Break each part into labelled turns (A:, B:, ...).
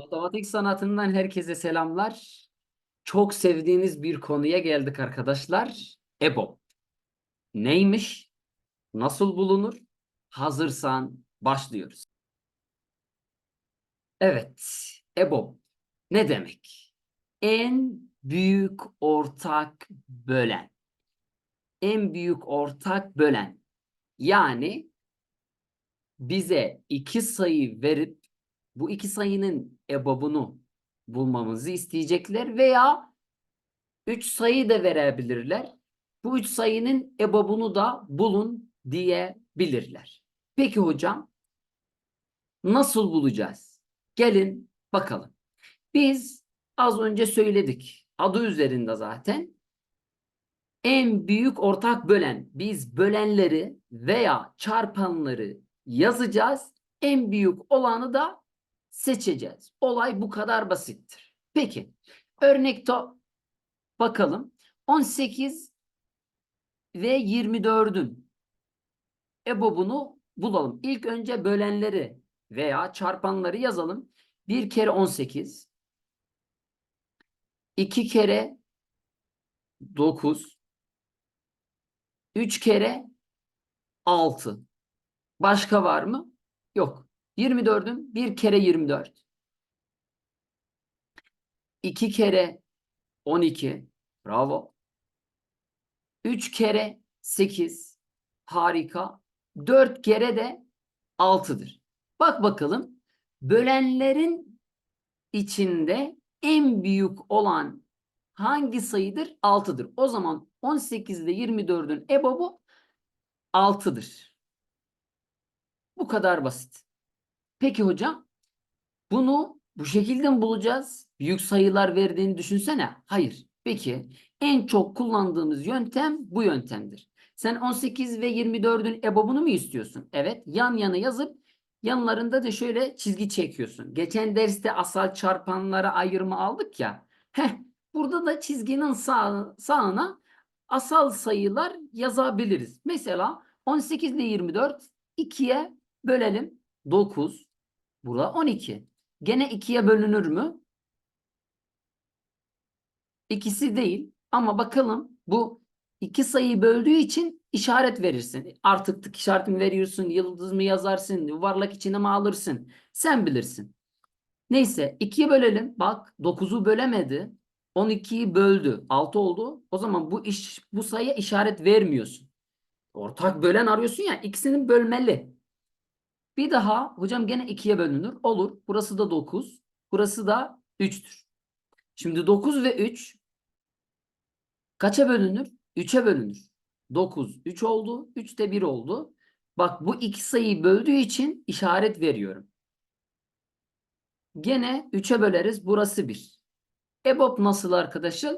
A: Matematik sanatından herkese selamlar. Çok sevdiğiniz bir konuya geldik arkadaşlar. EBOB. Neymiş? Nasıl bulunur? Hazırsan başlıyoruz. Evet, EBOB ne demek? En büyük ortak bölen. En büyük ortak bölen. Yani bize iki sayı verip bu iki sayının EBOB'unu bulmamızı isteyecekler veya üç sayı da verebilirler. Bu üç sayının EBOB'unu da bulun diyebilirler. Peki hocam nasıl bulacağız? Gelin bakalım. Biz az önce söyledik. Adı üzerinde zaten. En büyük ortak bölen. Biz bölenleri veya çarpanları yazacağız. En büyük olanı da seçeceğiz. Olay bu kadar basittir. Peki örnekte bakalım. 18 ve 24'ün EBOB'unu bulalım. İlk önce bölenleri veya çarpanları yazalım. 1 kere 18 2 kere 9 3 kere 6 Başka var mı? Yok. 24'ün 1 kere 24 2 kere 12 bravo 3 kere 8 harika 4 kere de 6'dır. Bak bakalım bölenlerin içinde en büyük olan hangi sayıdır? 6'dır. O zaman 18 ile 24'ün EBOB'u 6'dır. Bu kadar basit. Peki hocam bunu bu şekilde mi bulacağız? Büyük sayılar verdiğini düşünsene. Hayır. Peki en çok kullandığımız yöntem bu yöntemdir. Sen 18 ve 24'ün EBOB'unu mu istiyorsun? Evet. Yan yana yazıp yanlarında da şöyle çizgi çekiyorsun. Geçen derste asal çarpanlara ayırma aldık ya. Heh, burada da çizginin sağ, sağına asal sayılar yazabiliriz. Mesela 18 ile 24 2'ye bölelim. 9. Burada 12. Gene 2'ye bölünür mü? İkisi değil. Ama bakalım bu iki sayıyı böldüğü için işaret verirsin. Artık tık işaretini veriyorsun, yıldız mı yazarsın, yuvarlak içine mi alırsın? Sen bilirsin. Neyse 2'ye bölelim. Bak 9'u bölemedi. 12'yi böldü. 6 oldu. O zaman bu iş bu sayıya işaret vermiyorsun. Ortak bölen arıyorsun ya ikisinin bölmeli. Bir daha hocam gene 2'ye bölünür. Olur. Burası da 9. Burası da 3'tür. Şimdi 9 ve 3 kaça bölünür? 3'e bölünür. 9 3 oldu. 3 de 1 oldu. Bak bu iki sayıyı böldüğü için işaret veriyorum. Gene 3'e böleriz. Burası 1. EBOB nasıl arkadaşlar?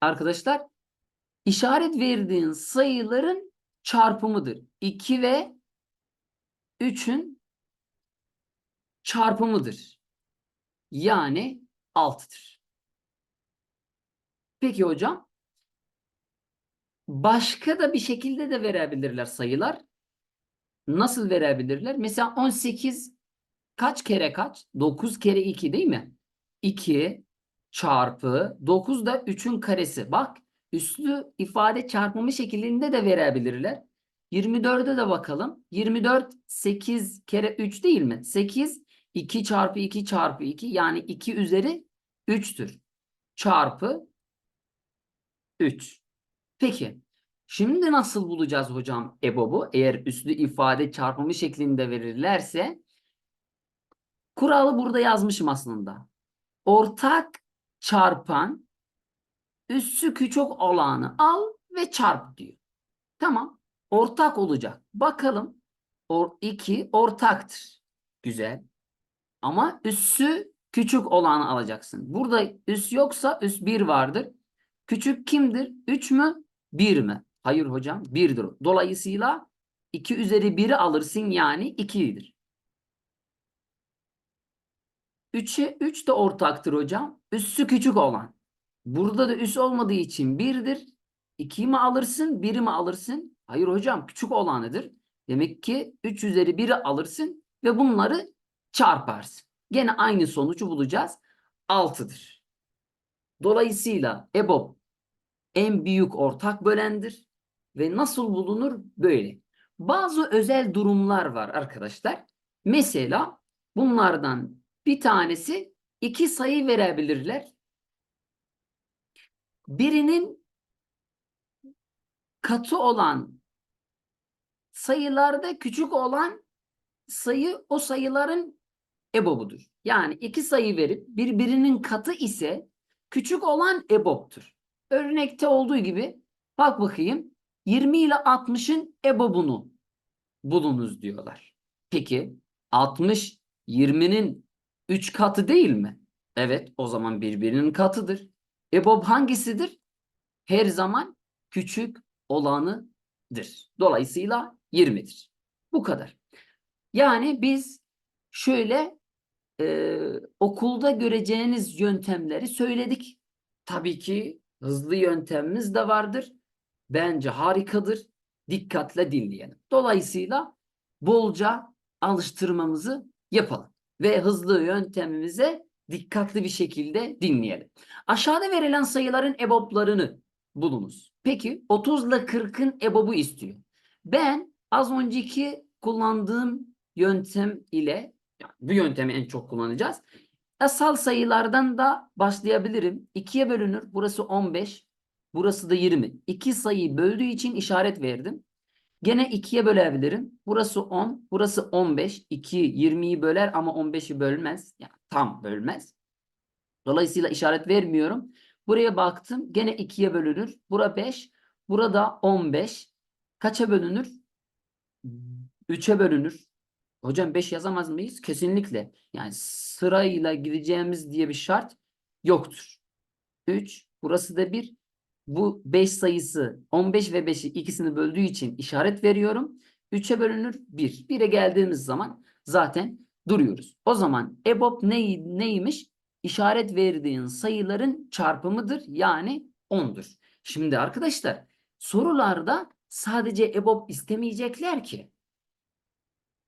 A: Arkadaşlar işaret verdiğin sayıların çarpımıdır. 2 ve 3'ün çarpımıdır. Yani 6'dır. Peki hocam. Başka da bir şekilde de verebilirler sayılar. Nasıl verebilirler? Mesela 18 kaç kere kaç? 9 kere 2 değil mi? 2 çarpı 9 da 3'ün karesi. Bak üslü ifade çarpımı şeklinde de verebilirler. 24'e de bakalım. 24 8 kere 3 değil mi? 8 2 çarpı 2 çarpı 2 yani 2 üzeri 3'tür. Çarpı 3. Peki. Şimdi nasıl bulacağız hocam EBOB'u? Eğer üslü ifade çarpımı şeklinde verirlerse kuralı burada yazmışım aslında. Ortak çarpan üssü küçük olanı al ve çarp diyor. Tamam. Ortak olacak. Bakalım. Or 2 ortaktır. Güzel. Ama üssü küçük olanı alacaksın. Burada üs yoksa üs 1 vardır. Küçük kimdir? 3 mü? 1 mi? Hayır hocam 1'dir. Dolayısıyla 2 üzeri 1'i alırsın yani 2'dir. 3'e 3 de ortaktır hocam. Üssü küçük olan. Burada da üs olmadığı için 1'dir. 2'yi mi alırsın? 1'i mi alırsın? Hayır hocam küçük olanıdır. Demek ki 3 üzeri 1'i alırsın ve bunları çarparsın. Gene aynı sonucu bulacağız. 6'dır. Dolayısıyla EBOB en büyük ortak bölendir ve nasıl bulunur? Böyle. Bazı özel durumlar var arkadaşlar. Mesela bunlardan bir tanesi iki sayı verebilirler. Birinin katı olan sayılarda küçük olan sayı o sayıların EBOB'udur. Yani iki sayı verip birbirinin katı ise küçük olan EBOB'tur. Örnekte olduğu gibi bak bakayım 20 ile 60'ın EBOB'unu bulunuz diyorlar. Peki 60 20'nin 3 katı değil mi? Evet o zaman birbirinin katıdır. EBOB hangisidir? Her zaman küçük olanıdır. Dolayısıyla 20'dir. Bu kadar. Yani biz şöyle e, okulda göreceğiniz yöntemleri söyledik. Tabii ki hızlı yöntemimiz de vardır. Bence harikadır. Dikkatle dinleyelim. Dolayısıyla bolca alıştırmamızı yapalım ve hızlı yöntemimize dikkatli bir şekilde dinleyelim. Aşağıda verilen sayıların EBOB'larını bulunuz. Peki 30 ile 40'ın EBOB'u istiyor. Ben az önceki kullandığım yöntem ile yani bu yöntemi en çok kullanacağız. Asal sayılardan da başlayabilirim. 2'ye bölünür. Burası 15. Burası da 20. İki sayıyı böldüğü için işaret verdim. Gene 2'ye bölebilirim. Burası 10. Burası 15. 2 20'yi böler ama 15'i bölmez. Yani tam bölmez. Dolayısıyla işaret vermiyorum. Buraya baktım. Gene 2'ye bölünür. Bura 5. Burada 15. Kaça bölünür? 3'e bölünür. Hocam 5 yazamaz mıyız? Kesinlikle. Yani sırayla gideceğimiz diye bir şart yoktur. 3. Burası da 1. Bu 5 sayısı 15 ve 5'i ikisini böldüğü için işaret veriyorum. 3'e bölünür 1. 1'e geldiğimiz zaman zaten duruyoruz. O zaman EBOB ney, neymiş? İşaret verdiğin sayıların çarpımıdır. Yani 10'dur. Şimdi arkadaşlar sorularda sadece EBOB istemeyecekler ki.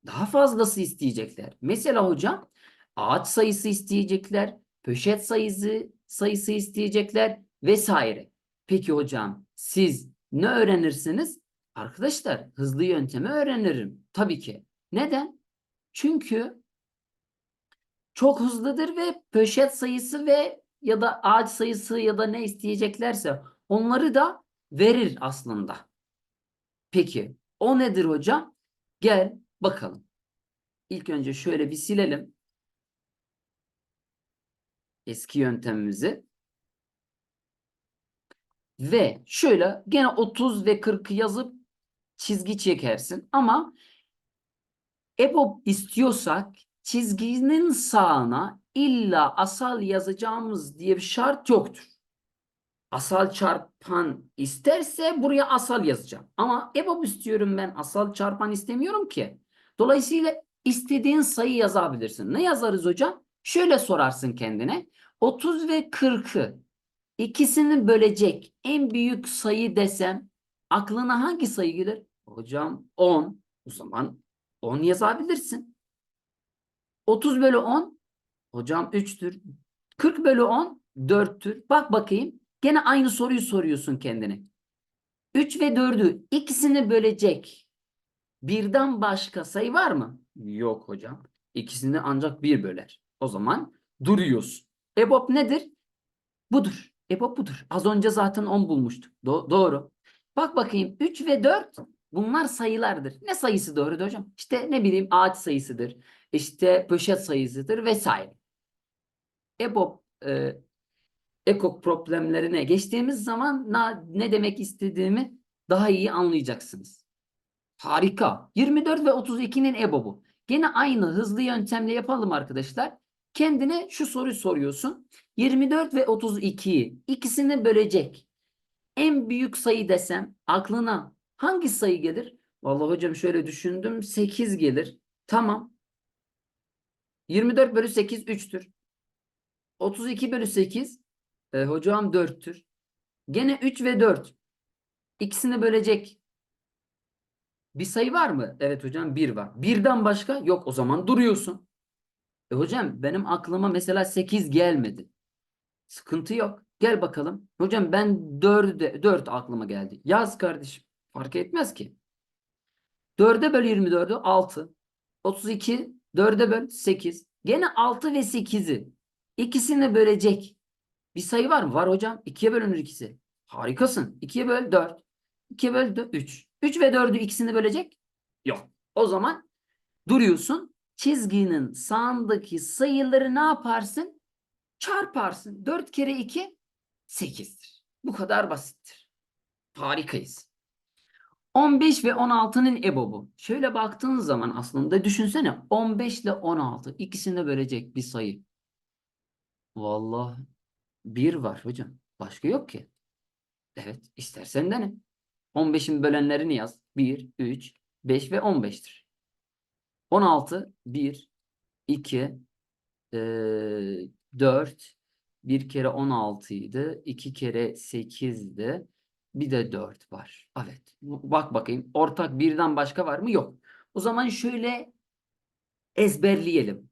A: Daha fazlası isteyecekler. Mesela hocam ağaç sayısı isteyecekler, poşet sayısı sayısı isteyecekler vesaire. Peki hocam siz ne öğrenirsiniz? Arkadaşlar hızlı yöntemi öğrenirim. Tabii ki. Neden? Çünkü çok hızlıdır ve poşet sayısı ve ya da ağaç sayısı ya da ne isteyeceklerse onları da verir aslında. Peki o nedir hocam? Gel bakalım. İlk önce şöyle bir silelim. Eski yöntemimizi. Ve şöyle gene 30 ve 40'ı yazıp çizgi çekersin. Ama EBOB istiyorsak çizginin sağına illa asal yazacağımız diye bir şart yoktur. Asal çarpan isterse buraya asal yazacağım. Ama EBOB istiyorum ben asal çarpan istemiyorum ki. Dolayısıyla istediğin sayı yazabilirsin. Ne yazarız hocam? Şöyle sorarsın kendine. 30 ve 40'ı ikisini bölecek en büyük sayı desem aklına hangi sayı gelir? Hocam 10. O zaman 10 yazabilirsin. 30 bölü 10 hocam 3'tür. 40 bölü 10 4'tür. Bak bakayım. Gene aynı soruyu soruyorsun kendine. 3 ve 4'ü ikisini bölecek birden başka sayı var mı? Yok hocam. İkisini ancak bir böler. O zaman duruyorsun. EBOB nedir? Budur. EBOB budur. Az önce zaten 10 bulmuştuk. Do- doğru. Bak bakayım 3 ve 4 bunlar sayılardır. Ne sayısı doğru hocam? İşte ne bileyim ağaç sayısıdır. İşte poşet sayısıdır vesaire. EBOB e, ekok problemlerine geçtiğimiz zaman na, ne demek istediğimi daha iyi anlayacaksınız. Harika. 24 ve 32'nin EBOB'u. Gene aynı hızlı yöntemle yapalım arkadaşlar. Kendine şu soruyu soruyorsun. 24 ve 32'yi ikisini bölecek. En büyük sayı desem aklına hangi sayı gelir? Vallahi hocam şöyle düşündüm 8 gelir. Tamam. 24 bölü 8 3'tür. 32 bölü 8 e, hocam 4'tür. Gene 3 ve 4. İkisini bölecek bir sayı var mı? Evet hocam bir var. Birden başka yok o zaman duruyorsun. E hocam benim aklıma mesela 8 gelmedi. Sıkıntı yok. Gel bakalım. Hocam ben 4'e 4 aklıma geldi. Yaz kardeşim. Fark etmez ki. 4'e böl 24'ü 6. 32 4'e böl 8. Gene 6 ve 8'i ikisini bölecek bir sayı var mı? Var hocam. 2'ye bölünür ikisi. Harikasın. 2'ye böl 4. 2'ye böl 3. 3 ve 4'ü ikisini bölecek? Yok. O zaman duruyorsun. Çizginin sağındaki sayıları ne yaparsın? Çarparsın. 4 kere 2 8'dir. Bu kadar basittir. Harikayız. 15 ve 16'nın ebobu. Şöyle baktığın zaman aslında düşünsene 15 ile 16 ikisini bölecek bir sayı. Vallahi bir var hocam. Başka yok ki. Evet, istersen dene. 15'in bölenlerini yaz. 1, 3, 5 ve 15'tir. 16, 1, 2, eee 4, bir kere 16 idi. 2 kere 8'di. Bir de 4 var. Evet. Bak bakayım. Ortak birden başka var mı? Yok. O zaman şöyle ezberleyelim.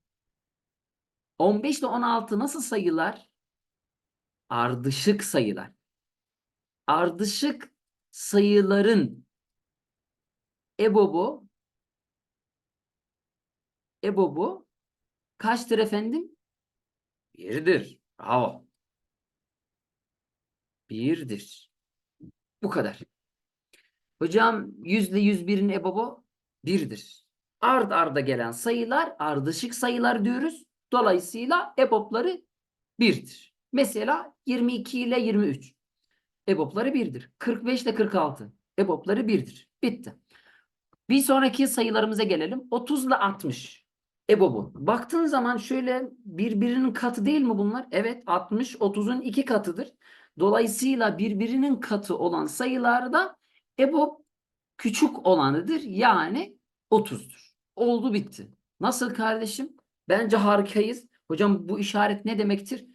A: 15 ile 16 nasıl sayılar? Ardışık sayılar. Ardışık sayıların ebobu ebobu kaçtır efendim? Birdir. Bravo. Birdir. Bu kadar. Hocam 100 ile 101'in ebobu birdir. Ard arda gelen sayılar ardışık sayılar diyoruz. Dolayısıyla ebopları birdir. Mesela 22 ile 23. EBOB'ları 1'dir. 45 ile 46. EBOB'ları 1'dir. Bitti. Bir sonraki sayılarımıza gelelim. 30 ile 60. EBOB'u. Baktığın zaman şöyle birbirinin katı değil mi bunlar? Evet 60 30'un iki katıdır. Dolayısıyla birbirinin katı olan sayılarda EBOB küçük olanıdır. Yani 30'dur. Oldu bitti. Nasıl kardeşim? Bence harikayız. Hocam bu işaret ne demektir?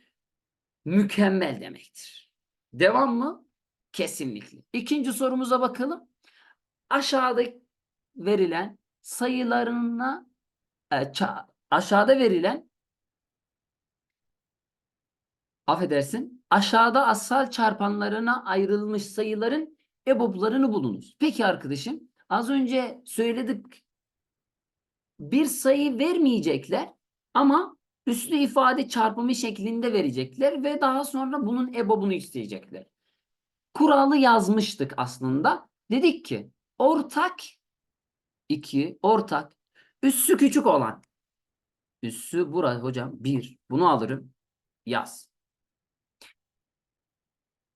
A: Mükemmel demektir. Devam mı? Kesinlikle. İkinci sorumuza bakalım. Aşağıda verilen sayılarına e, aşağıda verilen affedersin aşağıda asal çarpanlarına ayrılmış sayıların EBOB'larını bulunuz. Peki arkadaşım az önce söyledik bir sayı vermeyecekler ama üslü ifade çarpımı şeklinde verecekler ve daha sonra bunun EBOB'unu isteyecekler. Kuralı yazmıştık aslında. Dedik ki ortak 2 ortak üssü küçük olan üssü burası hocam 1 bunu alırım yaz.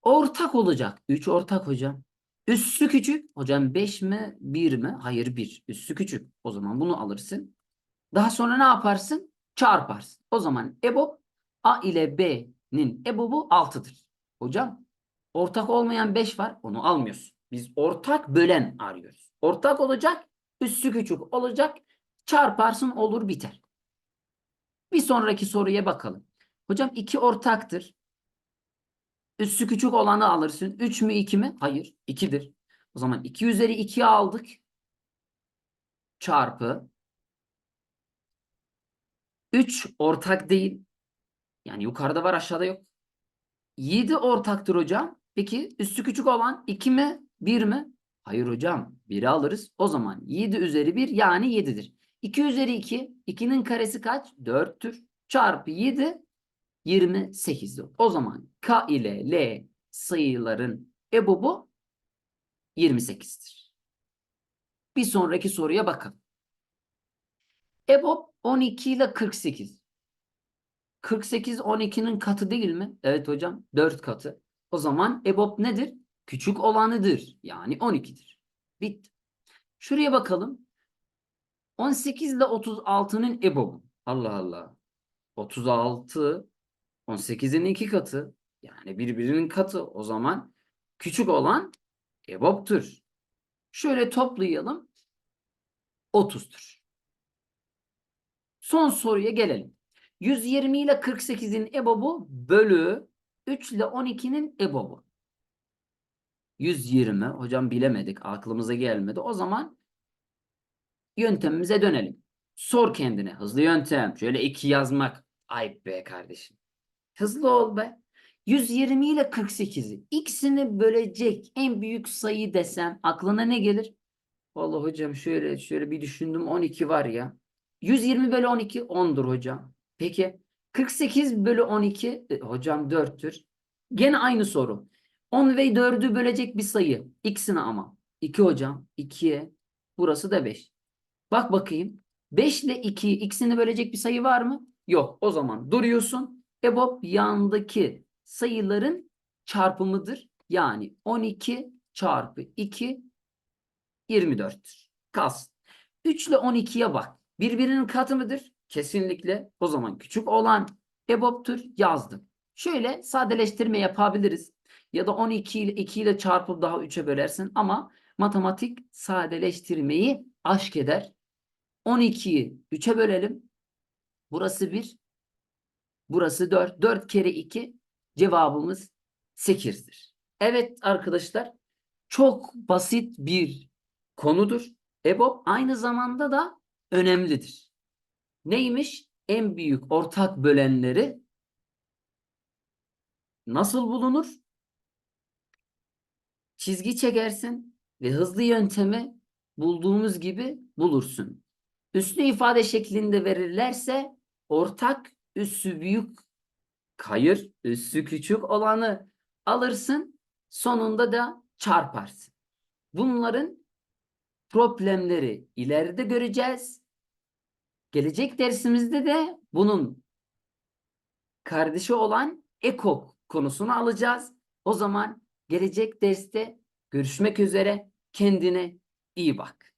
A: Ortak olacak 3 ortak hocam. Üssü küçük hocam 5 mi 1 mi? Hayır 1. Üssü küçük. O zaman bunu alırsın. Daha sonra ne yaparsın? Çarparsın. O zaman EBOB A ile B'nin EBOB'u 6'dır. Hocam ortak olmayan 5 var. Onu almıyorsun. Biz ortak bölen arıyoruz. Ortak olacak, üssü küçük olacak. Çarparsın olur biter. Bir sonraki soruya bakalım. Hocam 2 ortaktır. Üssü küçük olanı alırsın. 3 mü 2 mi? Hayır. 2'dir. O zaman 2 üzeri 2'yi aldık. Çarpı 3 ortak değil. Yani yukarıda var aşağıda yok. 7 ortaktır hocam. Peki üssü küçük olan 2 mi 1 mi? Hayır hocam 1'i alırız. O zaman 7 üzeri 1 yani 7'dir. 2 üzeri 2 2'nin karesi kaç? 4'tür. Çarpı 7 28'dir. O zaman K ile L sayıların EBOB'u 28'tir. Bir sonraki soruya bakalım. EBOB 12 ile 48. 48 12'nin katı değil mi? Evet hocam 4 katı. O zaman EBOB nedir? Küçük olanıdır. Yani 12'dir. Bitti. Şuraya bakalım. 18 ile 36'nın EBOB'u. Allah Allah. 36 18'in iki katı. Yani birbirinin katı. O zaman küçük olan EBOB'tur. Şöyle toplayalım. 30'dur. Son soruya gelelim. 120 ile 48'in EBOB'u bölü 3 ile 12'nin EBOB'u. 120 hocam bilemedik aklımıza gelmedi. O zaman yöntemimize dönelim. Sor kendine. Hızlı yöntem. Şöyle iki yazmak. Ayıp be kardeşim. Hızlı ol be. 120 ile 48'i ikisini bölecek en büyük sayı desem aklına ne gelir? Vallahi hocam şöyle şöyle bir düşündüm 12 var ya. 120 bölü 12 10'dur hocam. Peki 48 bölü 12 e, hocam 4'tür. Gene aynı soru. 10 ve 4'ü bölecek bir sayı. X'ini ama. 2 hocam. 2'ye. Burası da 5. Bak bakayım. 5 ile 2'yi ikisini bölecek bir sayı var mı? Yok. O zaman duruyorsun. EBOB yandaki sayıların çarpımıdır. Yani 12 çarpı 2 24'tür. Kalsın. 3 ile 12'ye bak. Birbirinin katı mıdır? Kesinlikle. O zaman küçük olan EBOB'tur. Yazdım. Şöyle sadeleştirme yapabiliriz. Ya da 12 ile 2 ile çarpıp daha 3'e bölersin ama matematik sadeleştirmeyi aşk eder. 12'yi 3'e bölelim. Burası 1. Burası 4. 4 kere 2 cevabımız 8'dir. Evet arkadaşlar çok basit bir konudur. EBOB aynı zamanda da önemlidir. Neymiş? En büyük ortak bölenleri nasıl bulunur? Çizgi çekersin ve hızlı yöntemi bulduğumuz gibi bulursun. Üslü ifade şeklinde verirlerse ortak üssü büyük hayır üssü küçük olanı alırsın sonunda da çarparsın. Bunların problemleri ileride göreceğiz. Gelecek dersimizde de bunun kardeşi olan ekok konusunu alacağız. O zaman gelecek derste görüşmek üzere. Kendine iyi bak.